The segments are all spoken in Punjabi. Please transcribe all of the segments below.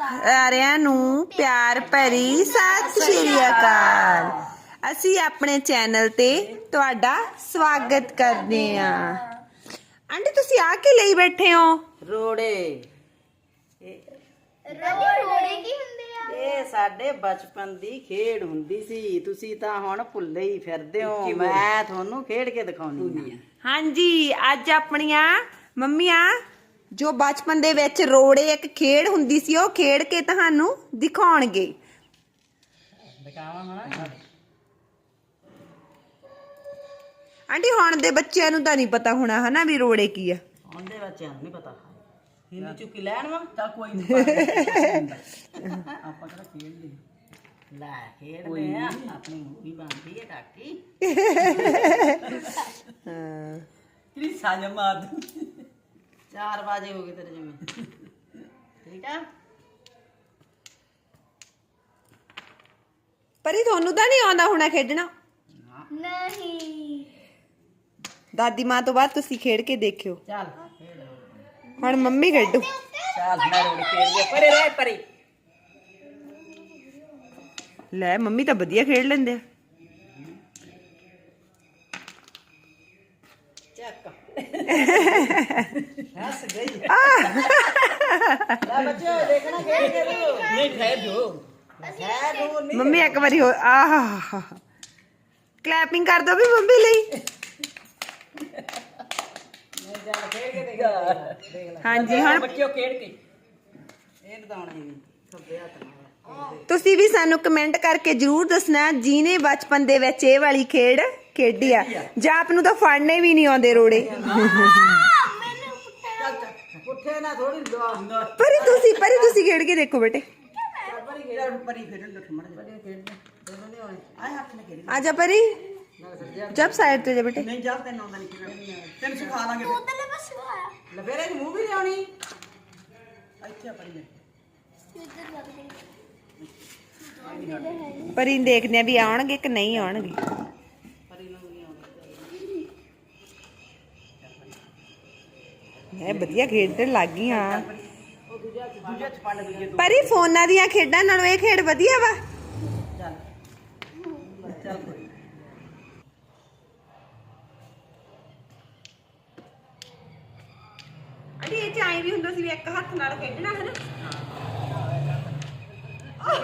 ਸਾਰਿਆਂ ਨੂੰ ਪਿਆਰ ਭਰੀ ਸਤਿ ਸ਼੍ਰੀ ਅਕਾਲ। ਅਸੀਂ ਆਪਣੇ ਚੈਨਲ ਤੇ ਤੁਹਾਡਾ ਸਵਾਗਤ ਕਰਦੇ ਹਾਂ। ਆਂਟੀ ਤੁਸੀਂ ਆ ਕੇ ਲਈ ਬੈਠੇ ਹੋ? ਰੋੜੇ। ਰੋੜੇ ਕੀ ਹੁੰਦੇ ਆ? ਇਹ ਸਾਡੇ ਬਚਪਨ ਦੀ ਖੇਡ ਹੁੰਦੀ ਸੀ। ਤੁਸੀਂ ਤਾਂ ਹੁਣ ਭੁੱਲੇ ਹੀ ਫਿਰਦੇ ਹੋ। ਮੈਂ ਤੁਹਾਨੂੰ ਖੇਡ ਕੇ ਦਿਖਾਉਣੀ ਆ। ਹਾਂਜੀ ਅੱਜ ਆਪਣੀਆਂ ਮੰਮੀਆਂ ਜੋ ਬਚਪਨ ਦੇ ਵਿੱਚ ਰੋੜੇ ਇੱਕ ਖੇਡ ਹੁੰਦੀ ਸੀ ਉਹ ਖੇਡ ਕੇ ਤੁਹਾਨੂੰ ਦਿਖਾਉਣਗੇ। ਆਂਟੀ ਹੁਣ ਦੇ ਬੱਚਿਆਂ ਨੂੰ ਤਾਂ ਨਹੀਂ ਪਤਾ ਹੋਣਾ ਹਨਾ ਵੀ ਰੋੜੇ ਕੀ ਆ। ਉਹਦੇ ਬੱਚਿਆਂ ਨੂੰ ਨਹੀਂ ਪਤਾ। ਹਿੰਦੀ ਚੁੱਕੀ ਲੈਣ ਵਾ ਤਾਂ ਕੋਈ ਨਹੀਂ ਆਪਾਂ ਕਿਹੜਾ ਖੇਡਦੇ ਲੈ ਖੇਡਦੇ ਆ। ਆਪਣੀ ਮੂਵੀ ਬਣਦੀ ਹੈ ਕਾਕੀ। ਹਾਂ ਕਿਹੜੀ ਸਾਜ ਮਾਰ 4 ਵਜੇ ਹੋ ਗਏ ਤੇਰੇ ਜਿਵੇਂ। ਠੀਕ ਆ? ਪਰ ਇਹ ਤੁਹਾਨੂੰ ਤਾਂ ਨਹੀਂ ਆਉਂਦਾ ਹੋਣਾ ਖੇਡਣਾ? ਨਹੀਂ। ਦਾਦੀ ਮਾਂ ਤੋਂ ਬਾਅਦ ਤੁਸੀਂ ਖੇਡ ਕੇ ਦੇਖਿਓ। ਚੱਲ। ਹੁਣ ਮੰਮੀ ਖੇਡੂ। ਚੱਲ ਮੈਂ ਰੋੜ ਖੇਡ ਗਿਆ ਪਰੇ ਰਹਿ ਪਰੇ। ਲੈ ਮੰਮੀ ਤਾਂ ਵਧੀਆ ਖੇਡ ਲੈਂਦੇ ਆ। ਚੱਕ। ਹੱਸ ਗਈ। ਲੈ ਬੱਚਿਓ ਦੇਖਣਾ ਖੇਡ ਕੇ ਦਿਓ ਨਹੀਂ ਠਹਿਰ ਜੋ ਹੈ ਦੂਰ ਨਹੀਂ ਮੰਮੀ ਇੱਕ ਵਾਰੀ ਹੋ ਆਹ ਕਲੈਪਿੰਗ ਕਰ ਦੋ ਵੀ ਮੰਮੀ ਲਈ। ਚੱਲ ਖੇਡ ਕੇ ਦੇਖ ਦੇਖ ਲੈ ਹਾਂਜੀ ਹੁਣ ਬੱਚਿਓ ਖੇਡ ਕੇ। ਇਹ ਬਤਾਉਣਾ ਹੀ ਖੱਬੇ ਹੱਥ ਨਾਲ। ਤੁਸੀਂ ਵੀ ਸਾਨੂੰ ਕਮੈਂਟ ਕਰਕੇ ਜਰੂਰ ਦੱਸਣਾ ਜਿਹਨੇ ਬਚਪਨ ਦੇ ਵਿੱਚ ਇਹ ਵਾਲੀ ਖੇਡ। ਖੇਡੀ ਆ। ਜਾਂ ਆਪ ਨੂੰ ਤਾਂ ਫੜਨੇ ਵੀ ਨਹੀਂ ਆਉਂਦੇ ਰੋੜੇ। ਪੁੱਠੇ ਨਾ ਥੋੜੀ ਦੁਆ ਪਰ ਤੁਸੀਂ ਪਰ ਤੁਸੀਂ ਖੇਡ ਕੇ ਦੇਖੋ ਬੇਟੇ। ਪਰੀ ਖੇਡ ਪਰੀ। ਖੇਡਣ ਲੱਖ ਮੜ ਪਰੀ ਦੋਨੋਂ ਆਏ ਹੱਥ ਨੇ ਖੇਡ ਜਬ ਸਾਈਡ ਤੇ ਜਾ ਬੇਟੇ। ਨਹੀਂ ਜਾ ਤੈਨੂੰ ਆਉਂਦਾ ਨਹੀਂ ਖੇਡਣਾ ਤੈਨੂੰ ਸਿਖਾ ਲਾਂਗੇ ਉਤਲੇ ਪਾਸੇ ਆਇਆ ਲਵੇਰੇ ਦੀ ਮੂੰਹ ਵੀ ਨਹੀਂ ਆਉਣੀ ਇੱਥੇ ਆ ਪਰੇ। ਇੱਧਰ ਲੱਗ ਗਈ ਪਰੀ ਨੂੰ ਦੇਖਦੇ ਆ ਵੀ ਆਉਣਗੇ ਕਿ ਨਹੀਂ ਆਉਣਗੇ ਪਰੀ ਨੂੰ ਨਹੀਂ ਆਉਣੀ ਇਹ ਵਧੀਆ ਖੇਡਣ ਲੱਗ ਦੂਜੇ ਤੋਂ ਪਰੀ ਫੋਨਾਂ ਦੀਆਂ ਖੇਡਾਂ ਨਾਲੋਂ ਇਹ ਖੇਡ ਵਧੀਆ ਵਾ। ਅੜੀ ਇਹ ਵੀ ਹੁੰਦਾ ਸੀ ਵੀ ਇੱਕ ਹੱਥ ਨਾਲ ਖੇਡਣਾ ਹੈ ਨਾ।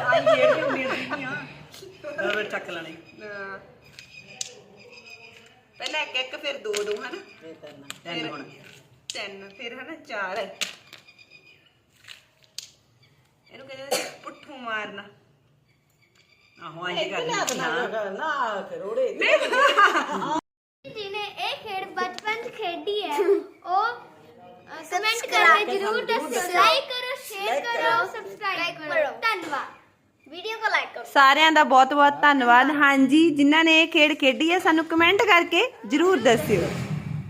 ਆਈ ਚੱਕ ਲੈਣੀ। ਪਹਿਲਾਂ ਇੱਕ ਇੱਕ ਫਿਰ ਦੋ ਦੋ ਹਨਾ ਇਹ ਕਰਨਾ। ਤਿੰਨ ਹੁਣ। ਤਿੰਨ ਫਿਰ ਹਨਾ ਚਾਰ। ਇਹਨੂੰ ਕਹਿੰਦੇ ਪੁੱਠੂ ਮਾਰਨਾ। ਆਹੋ ਐਂ ਕਰ ਨਾ ਨਾ ਕਰੋੜੇ ਜਿਹਨੇ ਇਹ ਖੇਡ ਬਚਪਨ ਚ ਖੇਡੀ ਹੈ ਉਹ ਕਮੈਂਟ ਕਰਕੇ ਜਰੂਰ ਦੱਸੋ ਲਾਈਕ ਕਰੋ ਸ਼ੇਅਰ ਕਰੋ ਸਬਸਕ੍ਰਾਈਬ ਕਰੋ। ਧੰਨਵਾਦ। ਵੀਡੀਓ ਕੋ ਲਾਈਕ ਕਰੋ। ਸਾਰਿਆਂ ਦਾ ਬਹੁਤ ਬਹੁਤ ਧੰਨਵਾਦ। ਹਾਂਜੀ ਜਿਨ੍ਹਾਂ ਨੇ ਇਹ ਖੇਡ ਖੇਡੀ ਹੈ ਸਾਨੂੰ ਕਮੈਂਟ ਕਰਕੇ ਜਰੂਰ ਦੱਸਿਓ।